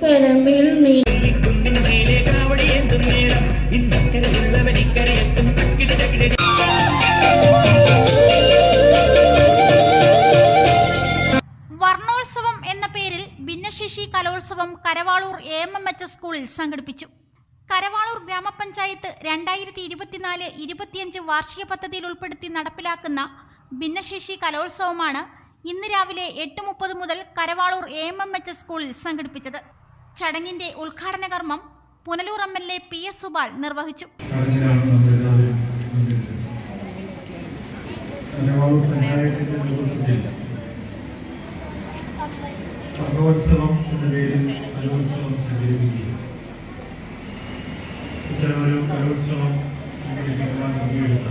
കരമിൽ നീ വർണോത്സവം എന്ന പേരിൽ ഭിന്നശേഷി കലോത്സവം Karavalur A M M H സ്കൂളിൽ സംഘടിപ്പിച്ചു. കരവാളൂർ ഗ്രാമപഞ്ചായത്ത് രണ്ടായിരത്തി ഇരുപത്തിനാല് ഇരുപത്തിയഞ്ച് വാർഷിക പദ്ധതിയിൽ ഉൾപ്പെടുത്തി നടപ്പിലാക്കുന്ന ഭിന്നശേഷി കലോത്സവമാണ് ഇന്ന് രാവിലെ എട്ട് മുപ്പത് മുതൽ Karavalur A M M H സ്കൂളിൽ സംഘടിപ്പിച്ചത്. ചടങ്ങിന്റെ ഉദ്ഘാടന കർമ്മം Punalur M L A P S Supal നിർവഹിച്ചു. ചടങ്ങിലാണ് നമ്മളെല്ലാവരും പങ്കെടുത്തത്. കലവാളൂർ പഞ്ചായത്തിന്റെ നേതൃത്വത്തിൽ കലോത്സവം എന്ന പേരിൽ കലോത്സവം സംഘടിപ്പിക്കുകയും ഇത്തരമൊരു കലോത്സവം സംഘടിപ്പിക്കുവാൻ മുൻകൈയെടുത്ത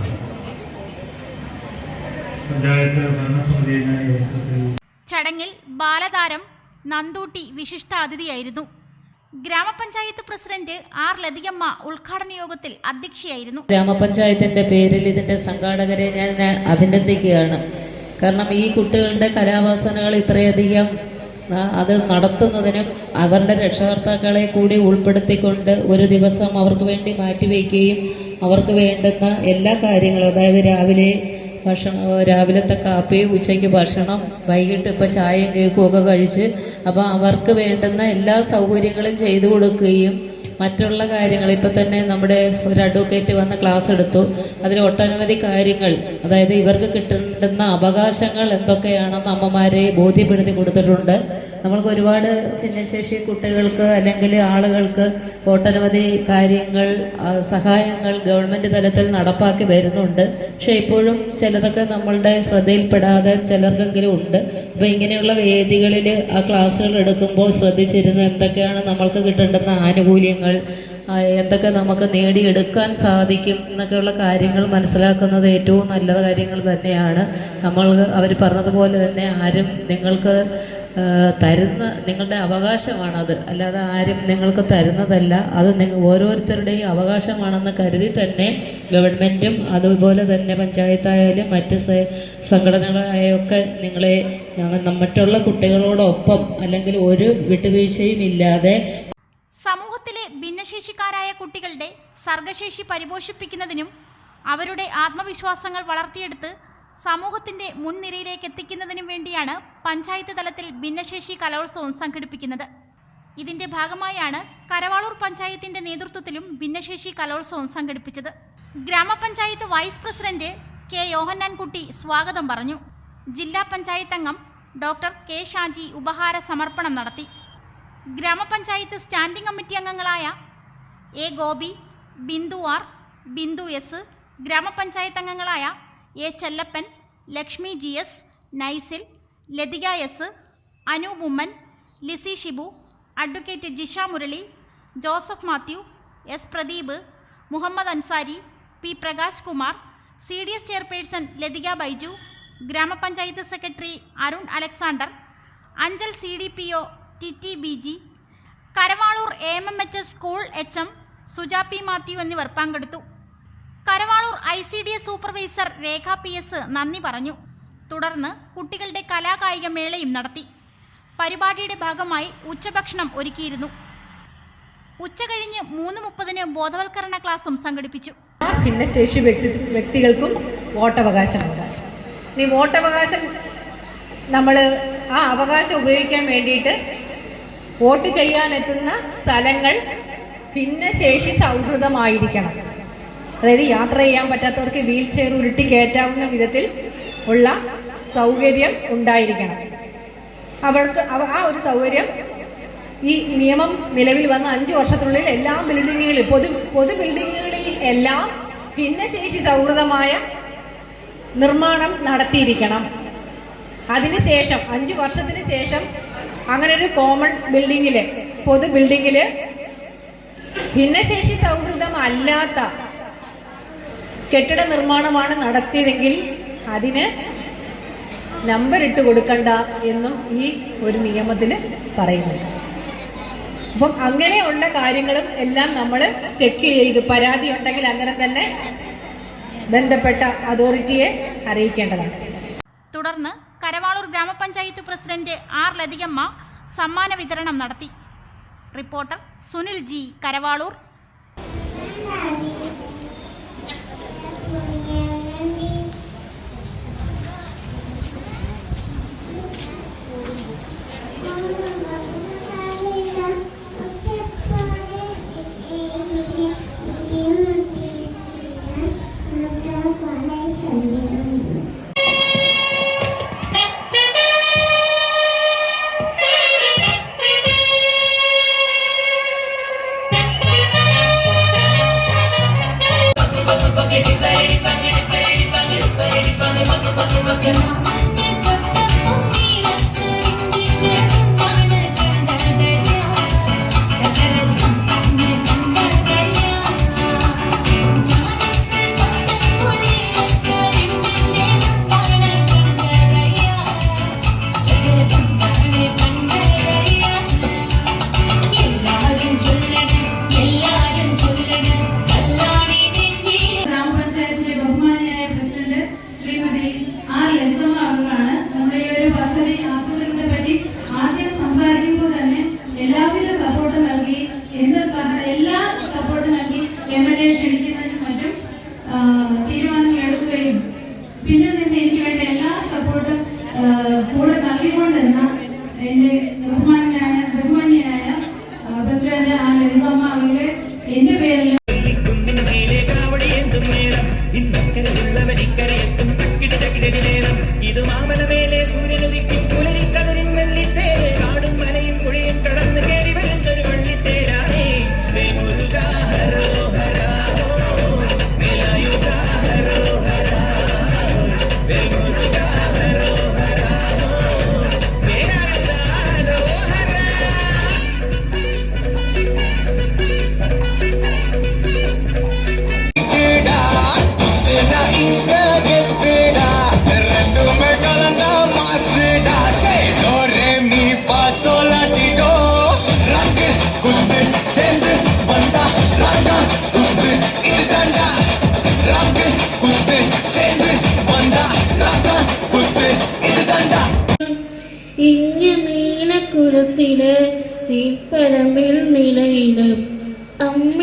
പഞ്ചായത്ത് ചടങ്ങിൽ ബാലതാരം നന്ദൂട്ടി വിശിഷ്ടാതിഥിയായിരുന്നു. ഗ്രാമപഞ്ചായത്ത് പ്രസിഡന്റ് ആർ ലതികമ്മ ഉദ്ഘാടന യോഗത്തിൽ അധ്യക്ഷയായിരുന്നു. ഗ്രാമപഞ്ചായത്തിന്റെ പേരിൽ ഇതിന്റെ സംഘാടകരെ ഞാൻ അഭിനന്ദിക്കുകയാണ്. കാരണം ഈ കുട്ടികളുടെ കലാവാസനകൾ ഇത്രയധികം അത് നടത്തുന്നതിനും അവരുടെ രക്ഷകർത്താക്കളെ കൂടി ഉൾപ്പെടുത്തിക്കൊണ്ട് ഒരു ദിവസം അവർക്ക് വേണ്ടി മാറ്റിവെക്കുകയും അവർക്ക് വേണ്ടുന്ന എല്ലാ കാര്യങ്ങളും അതായത് രാവിലെ ഭക്ഷണം രാവിലത്തെ കാപ്പി ഉച്ചയ്ക്ക് ഭക്ഷണം വൈകിട്ട് ഇപ്പോൾ ചായയും കേക്കും ഒക്കെ കഴിച്ച് അപ്പോൾ അവർക്ക് വേണ്ടുന്ന എല്ലാ സൗകര്യങ്ങളും ചെയ്തു കൊടുക്കുകയും മറ്റുള്ള കാര്യങ്ങൾ. ഇപ്പം തന്നെ നമ്മുടെ ഒരു അഡ്വക്കേറ്റ് വന്ന് ക്ലാസ് എടുത്തു. അതിൽ ഒട്ടനവധി കാര്യങ്ങൾ അതായത് ഇവർക്ക് കിട്ടേണ്ടുന്ന അവകാശങ്ങൾ എന്തൊക്കെയാണെന്ന് അമ്മമാരെ ബോധ്യപ്പെടുത്തി കൊടുത്തിട്ടുണ്ട്. നമ്മൾക്ക് ഒരുപാട് ഭിന്നശേഷി കുട്ടികൾക്ക് അല്ലെങ്കിൽ ആളുകൾക്ക് ഒട്ടനവധി കാര്യങ്ങൾ സഹായങ്ങൾ ഗവൺമെന്റ് തലത്തിൽ നടപ്പാക്കി വരുന്നുണ്ട്. പക്ഷെ ഇപ്പോഴും ചിലതൊക്കെ നമ്മളുടെ ശ്രദ്ധയിൽപ്പെടാതെ ചിലർക്കെങ്കിലും ഉണ്ട്. അപ്പോൾ ഇങ്ങനെയുള്ള വേദികളിൽ ആ ക്ലാസ്സുകൾ എടുക്കുമ്പോൾ ശ്രദ്ധിച്ചിരുന്ന് എന്തൊക്കെയാണ് നമ്മൾക്ക് കിട്ടേണ്ടുന്ന ആനുകൂല്യങ്ങൾ എന്തൊക്കെ നമുക്ക് നേടിയെടുക്കാൻ സാധിക്കും എന്നൊക്കെയുള്ള കാര്യങ്ങൾ മനസ്സിലാക്കുന്നത് ഏറ്റവും നല്ല കാര്യങ്ങൾ തന്നെയാണ്. നമ്മൾ അവർ പറഞ്ഞതുപോലെ തന്നെ ആരും നിങ്ങൾക്ക് തരുന്ന നിങ്ങളുടെ അവകാശമാണത്. അല്ലാതെ ആരും നിങ്ങൾക്ക് തരുന്നതല്ല. അത് നിങ്ങൾ ഓരോരുത്തരുടെയും അവകാശമാണെന്ന് കരുതി തന്നെ ഗവൺമെന്റും അതുപോലെ തന്നെ പഞ്ചായത്തായാലും മറ്റ് സംഘടനകളായൊക്കെ നിങ്ങളെ മറ്റുള്ള കുട്ടികളോടൊപ്പം അല്ലെങ്കിൽ ഒരു വിട്ടുവീഴ്ചയും ഇല്ലാതെ സമൂഹത്തിലെ ഭിന്നശേഷിക്കാരായ കുട്ടികളുടെ സർഗശേഷി പരിപോഷിപ്പിക്കുന്നതിനും അവരുടെ ആത്മവിശ്വാസങ്ങൾ വളർത്തിയെടുത്ത് സമൂഹത്തിന്റെ മുൻനിരയിലേക്ക് എത്തിക്കുന്നതിനും വേണ്ടിയാണ് പഞ്ചായത്ത് തലത്തിൽ ഭിന്നശേഷി കലോത്സവം സംഘടിപ്പിക്കുന്നത്. ഇതിന്റെ ഭാഗമായാണ് കരവാളൂർ പഞ്ചായത്തിന്റെ നേതൃത്വത്തിലും ഭിന്നശേഷി കലോത്സവം സംഘടിപ്പിച്ചത്. ഗ്രാമപഞ്ചായത്ത് വൈസ് പ്രസിഡന്റ് കെ യോഹന്നാൻകുട്ടി സ്വാഗതം പറഞ്ഞു. ജില്ലാ പഞ്ചായത്ത് അംഗം ഡോക്ടർ കെ ഷാജി ഉപഹാര സമർപ്പണം നടത്തി. ഗ്രാമപഞ്ചായത്ത് സ്റ്റാൻഡിംഗ് കമ്മിറ്റി അംഗങ്ങളായ A Gopi Bindu R Bindu S ഗ്രാമപഞ്ചായത്ത് അംഗങ്ങളായ A Chellappan Lakshmi G S Nycil Latika S Anu Oommen Lissy Shibu advocate Jisha Murali Joseph Mathew S Pradeep Muhammad Ansari P Prakash Kumar C D S chairperson Latika Baiju ഗ്രാമപഞ്ചായത്ത് secretary Arun Alexander Anchal C D P O T T B G Karavalur A M M H S school H M Suja P Mathew എന്നിവർ പങ്കെടുത്തു. I C D S supervisor Rekha P S നന്ദി പറഞ്ഞു. തുടർന്ന് കുട്ടികളുടെ കലാകായിക മേളയും നടത്തി. പരിപാടിയുടെ ഭാഗമായി ഉച്ചഭക്ഷണം ഒരുക്കിയിരുന്നു. ഉച്ചകഴിഞ്ഞ് മൂന്ന് മുപ്പതിന് ബോധവൽക്കരണ ക്ലാസും സംഘടിപ്പിച്ചു. ഭിന്നശേഷി വ്യക്തി വ്യക്തികൾക്കും വോട്ടവകാശമുണ്ട് ഈ വോട്ടവകാശം നമ്മൾ ആ അവകാശം ഉപയോഗിക്കാൻ വേണ്ടിയിട്ട് വോട്ട് ചെയ്യാനെത്തുന്ന സ്ഥലങ്ങൾ ഭിന്നശേഷി സൗഹൃദമായിരിക്കണം. അതായത് യാത്ര ചെയ്യാൻ പറ്റാത്തവർക്ക് വീൽ ചെയർ ഉരുട്ടി കയറ്റാവുന്ന വിധത്തിൽ ഉള്ള സൗകര്യം ഉണ്ടായിരിക്കണം. അവർക്ക് ആ ഒരു സൗകര്യം ഈ നിയമം നിലവിൽ വന്ന അഞ്ച് വർഷത്തിനുള്ളിൽ എല്ലാ ബിൽഡിങ്ങുകളിൽ പൊതു പൊതു ബിൽഡിങ്ങുകളിൽ എല്ലാം ഭിന്നശേഷി സൗഹൃദമായ നിർമ്മാണം നടത്തിയിരിക്കണം. അതിനുശേഷം അഞ്ച് വർഷത്തിന് ശേഷം അങ്ങനെ ഒരു കോമൺ ബിൽഡിങ്ങിൽ പൊതു ബിൽഡിങ്ങിൽ ഭിന്നശേഷി സൗഹൃദമല്ലാത്ത കെട്ടിട നിർമ്മാണമാണ് നടത്തിയതെങ്കിൽ അതിന് നമ്പർ ഇട്ട് കൊടുക്കണ്ട എന്നും ഈ ഒരു നിയമത്തിൽ പറയുന്നുണ്ട്. അപ്പം അങ്ങനെയുള്ള കാര്യങ്ങളും എല്ലാം നമ്മൾ ചെക്ക് ചെയ്ത് പരാതി ഉണ്ടെങ്കിൽ അങ്ങനെ തന്നെ ബന്ധപ്പെട്ട അതോറിറ്റിയെ അറിയിക്കേണ്ടതാണ്. തുടർന്ന് കരവാളൂർ ഗ്രാമപഞ്ചായത്ത് പ്രസിഡന്റ് ആർ ലതികമ്മ സമ്മാന വിതരണം നടത്തി. Reporter Sunil G Karavalur. Yeah. എന്റെ പേരിൽ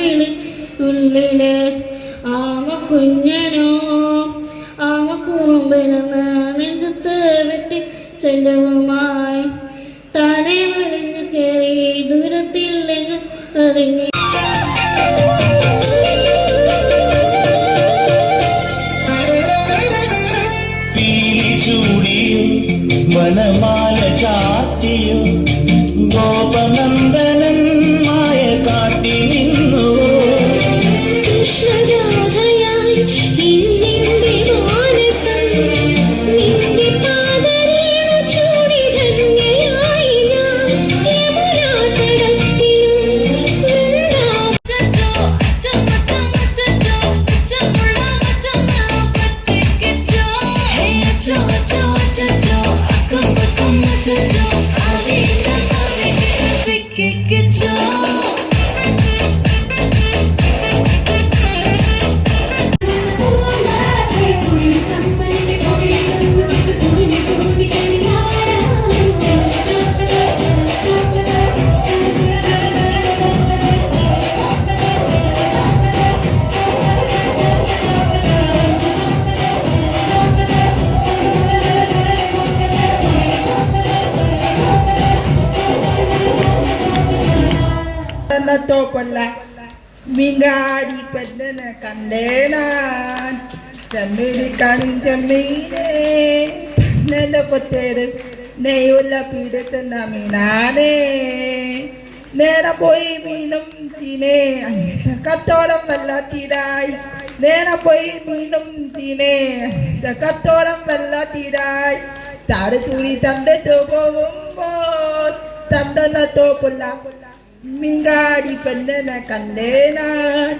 ഉള്ളിൽ ഉള്ളിൽ ആമ കുഞ്ഞനോ ആമ കുറുമ്പിനെന്ന് നെഞ്ചത്ത് വെട്ടി ചെല്ലവുമായി. താനെ വലിഞ്ഞു കയറി ദൂരത്തില്ലെങ്കിൽ അതിങ്ങി വനമായ ചാത്തിയും ತೋಪಲ್ಲ ಮಿಂಗಾರಿ ಪದ್ದನ ಕಂದೇನ ചെമ്മീനി കാണും ചെമ്മീനെ നല്ല കൊത്തേര് നെയ്യുള്ള പീഡത്തുന്ന മീനാനേ നേരെ പോയി മീനും തീനേ അങ്ങനത്തെ കത്തോളം വെള്ളത്തീരായി നേരെ പോയി മീനും തീനേ അങ്ങനത്തെ കത്തോളം വെള്ളത്തീരായി താഴെ തൂണി തന്റെ പോകുമ്പോ തന്നെന്ന തോപ്പുള്ള மிங்காடி பெண்ணென கண்டே நான்